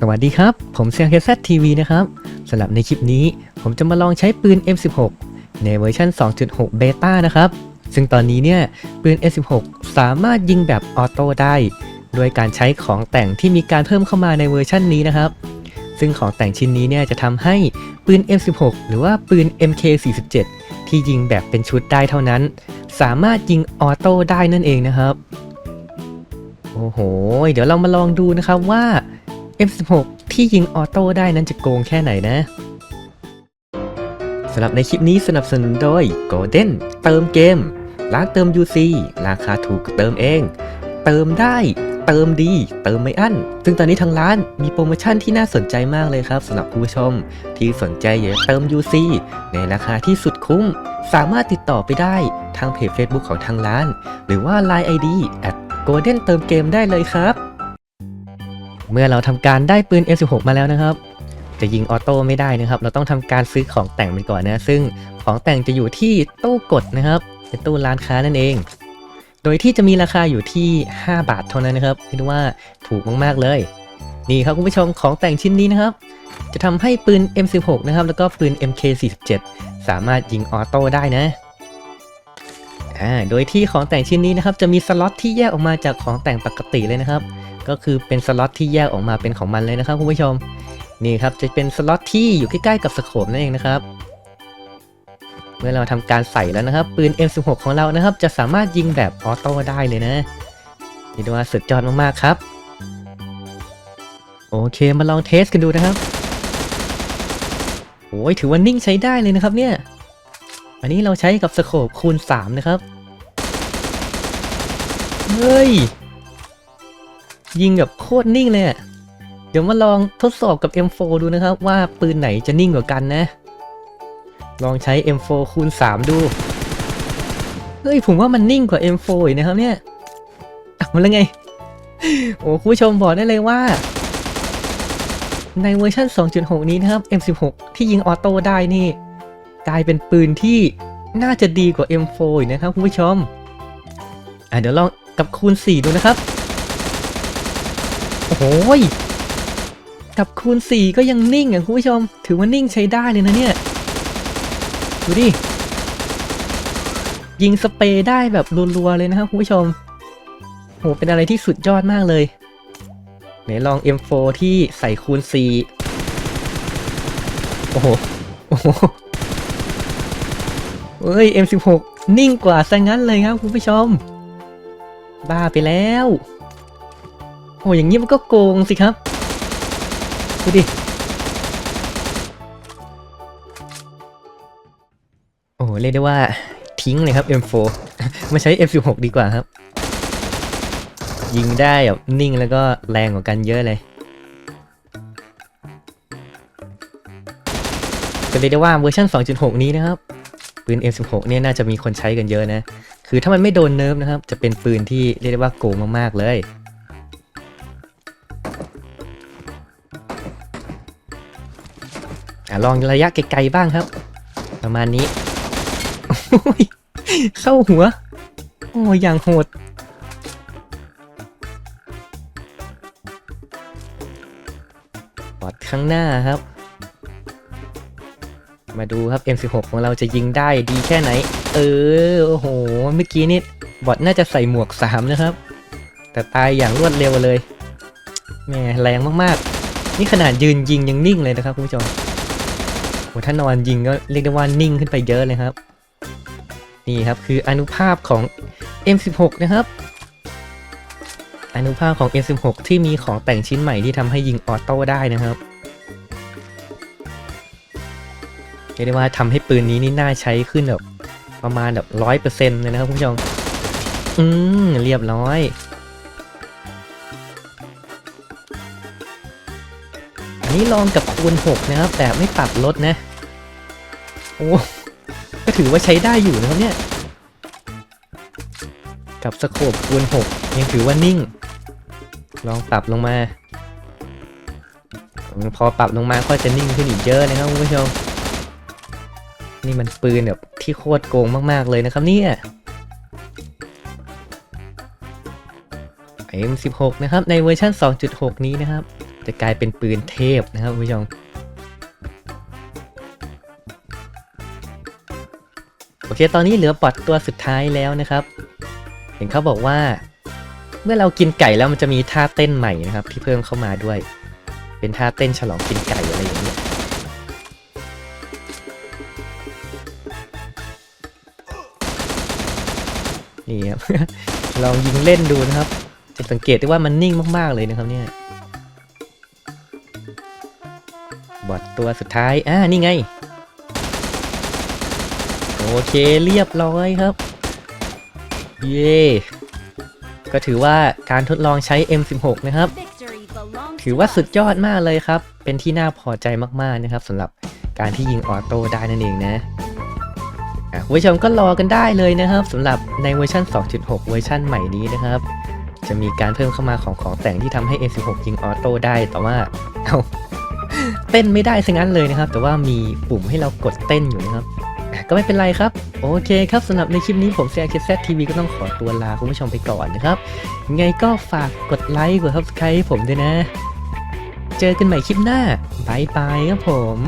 สวัสดีครับ ผมเซียงเคซทีวีนะครับสำหรับในคลิปนี้ ผมจะมาลองใช้ปืน M16 ในเวอร์ชัน2.6เบต้านะครับ ซึ่งตอนนี้เนี่ย ปืน M16 สามารถยิงแบบออโต้ได้ ด้วยการใช้ของแต่งที่มีการเพิ่มเข้ามาในเวอร์ชันนี้นะครับ ซึ่งของแต่งชิ้นนี้เนี่ยจะทำให้ปืน M16 หรือว่าปืน MK47 ที่ยิงแบบเป็นชุดได้เท่านั้น สามารถยิงออโต้ได้นั่นเองนะครับ โอ้โห เดี๋ยวเรามาลองดูนะครับว่า M16 ที่ยิงออโต้ได้นั้นจะโกงแค่ไหนนะสำหรับในคลิปนี้สนับสนุนโดย Golden เติมเกม ร้านเติม UC ราคาถูกเติมเอง เติมได้เติมดี เติมไม่อั้น ซึ่งตอนนี้ทางร้านมีโปรโมชั่นที่น่าสนใจมากเลยครับสำหรับคุณผู้ชม ที่สนใจอยากเติม UC ในราคาที่สุดคุ้ม สามารถติดต่อไปได้ทางเพจ Facebook ของทางร้าน หรือว่า Line ID at Golden เติมเกมได้เลยครับ เมื่อเราทำการได้ปืน M16 มาแล้วนะครับ จะยิงออโต้ไม่ได้นะครับ เราต้องทำการซื้อของแต่งมันก่อนนะ ซึ่งของแต่งจะอยู่ที่ตู้กดนะครับเป็นตู้ร้านค้านั่นเอง โดยที่จะมีราคาอยู่ที่ 5 บาทเท่านั้นนะครับเรียกได้ว่าถูกมากๆเลย นี่ครับคุณผู้ชมของแต่งชิ้นนี้นะครับ จะทำให้ปืน M16 นะครับ แล้วก็ปืน MK47 สามารถยิงออโต้ได้นะอ่าโดยที่ของแต่งชิ้นนี้นะครับจะมีสล็อตที่แยกออกมาจากของแต่งปกติเลยนะครับ ก็คือเป็นสล็อตที่แยกออกมาเป็นของมันเลยนะครับคุณผู้ชม นี่ครับจะเป็นสล็อตที่อยู่ใกล้ๆกับสโคปนั่นเองนะครับ เมื่อเราทำการใส่แล้วนะครับ ปืน M16 ของเรานะครับ จะสามารถยิงแบบออโต้ได้เลยนะนี่ดูว่าสุดยอดมากๆครับ โอเคมาลองเทสกันดูนะครับโอ้ยถือว่านิ่งใช้ได้เลยนะครับเนี่ย อันนี้เราใช้กับสโคปคูณ 3 นะครับ เฮ้ย ยิงแบบโคตรนิ่งเลยเดี๋ยวมาลองทดสอบกับ M4 ดูนะครับ ว่าปืนไหนจะนิ่งกว่ากันนะ ลองใช้ M4 คูณ 3 ดู เฮ้ย ผมว่ามันนิ่งกว่า M4 อีกนะครับเนี่ยอะมันแล้วไง โอ้คุณผู้ชมบอกได้เลยว่า ในเวอร์ชัน2.6 นี้นะครับ M16 ที่ยิงออโต้ได้นี่ กลายเป็นปืนที่น่าจะดีกว่า M4 นะครับคุณผู้ชม อะเดี๋ยวลองกับคูณ 4 ดูนะครับ โอ้โหยกับคูณ 4 ก็ยังนิ่งอะคุณผู้ชม ถือว่านิ่งใช้ได้เลยนะเนี่ย ดูดิ ยิงสเปรย์ได้แบบรัวๆเลยนะครับคุณผู้ชมโหเป็นอะไรที่สุดยอดมากเลยไหนลอง M4 ที่ใส่คูณ 4 โอ้โห โอ้โหเอ้ย M16 นิ่งกว่าซะงั้นเลยครับคุณผู้ชม บ้าไปแล้ว โอ้อย่างนี้มันก็โกงสิครับ ดูดิ โอ้เรียกได้ว่าทิ้งเลยครับ M4 มาใช้ M16 ดีกว่าครับ ยิงได้แบบนิ่งแล้วก็แรงกว่ากันเยอะเลยก็เรียกได้ว่าเวอร์ชัน2.6 นี้นะครับ ปืน M16 เนี่ยน่าจะมีคนใช้กันเยอะนะ คือถ้ามันไม่โดนเนิร์ฟนะครับ จะเป็นปืนที่เรียกได้ว่าโกงมากๆเลย ลองระยะไกลๆบ้างครับ ประมาณนี้ เข้าหัว โอ้ยอย่างโหด ปอดข้างหน้าครับ มาดูครับ M16 ของเราจะยิงได้ดีแค่ไหน เออ โอ้โห เมื่อกี้นี่บอดน่าจะใส่หมวก3นะครับ แต่ตายอย่างรวดเร็วเลยแม่แรงมากๆ นี่ขนาดยืนยิงยังนิ่งเลยนะครับคุณผู้ชม ถ้านอนยิงก็เรียกได้ว่านิ่งขึ้นไปเยอะเลยครับ นี่ครับคืออนุภาพของ M16 นะครับ อนุภาพของ M16 ที่มีของแต่งชิ้นใหม่ที่ทำให้ยิงออโต้ได้นะครับเรียกได้ว่าทำให้ปืนนี้นี่น่าใช้ขึ้นแบบประมาณแบบร้อยเปอร์เซ็นต์เลยนะครับคุณผู้ชม อืม เรียบร้อย อันนี้ลองกับคูณ6นะครับ แต่ไม่ปรับลดนะ โอ้ก็ถือว่าใช้ได้อยู่นะครับเนี่ย กับสโคปคูณ6ยังถือว่านิ่ง ลองปรับลงมา พอปรับลงมาก็จะนิ่งขึ้นอีกเยอะนะครับคุณผู้ชม นี่มันปืนแบบที่โคตรโกงมากๆเลยนะครับเนี่ย M16 นะครับในเวอร์ชัน2.6 นี้นะครับ จะกลายเป็นปืนเทพนะครับคุณผู้ชม โอเค ตอนนี้เหลือบอทตัวสุดท้ายแล้วนะครับ เห็นเขาบอกว่า เมื่อเรากินไก่แล้วมันจะมีท่าเต้นใหม่นะครับ ที่เพิ่มเข้ามาด้วย เป็นท่าเต้นฉลองกินไก่อะไรอย่างเงี้ยนี่ครับลองยิงเล่นดูนะครับ จะสังเกตได้ว่ามันนิ่งมาก ๆ เลยนะครับเนี่ย บอทตัวสุดท้าย อ่า นี่ไง โอเคเรียบร้อยครับ เย่ก็ถือว่าการทดลองใช้ M16 นะครับ ถือว่าสุดยอดมากเลยครับ เป็นที่น่าพอใจมากๆนะครับสำหรับการที่ยิงออโต้ได้นั่นเองนะอะคุณผู้ชมก็รอกันได้เลยนะครับสำหรับในเวอร์ชัน2.6 เวอร์ชันใหม่นี้นะครับ จะมีการเพิ่มเข้ามาของของแต่งที่ทำให้ M16 ยิงออโต้ได้แต่ว่าเอาเต้นไม่ได้ซะงั้นเลยนะครับ แต่ว่ามีปุ่มให้เรากดเต้นอยู่นะครับ ก็ไม่เป็นไรครับ โอเคครับสำหรับในคลิปนี้ผมเซียเคสทีวีก็ต้องขอตัวลาคุณผู้ชมไปก่อนนะครับยังไงก็ฝากกดไลค์กดซับสไครต์ผมด้วยนะ เจอกันใหม่คลิปหน้าบายบายครับผม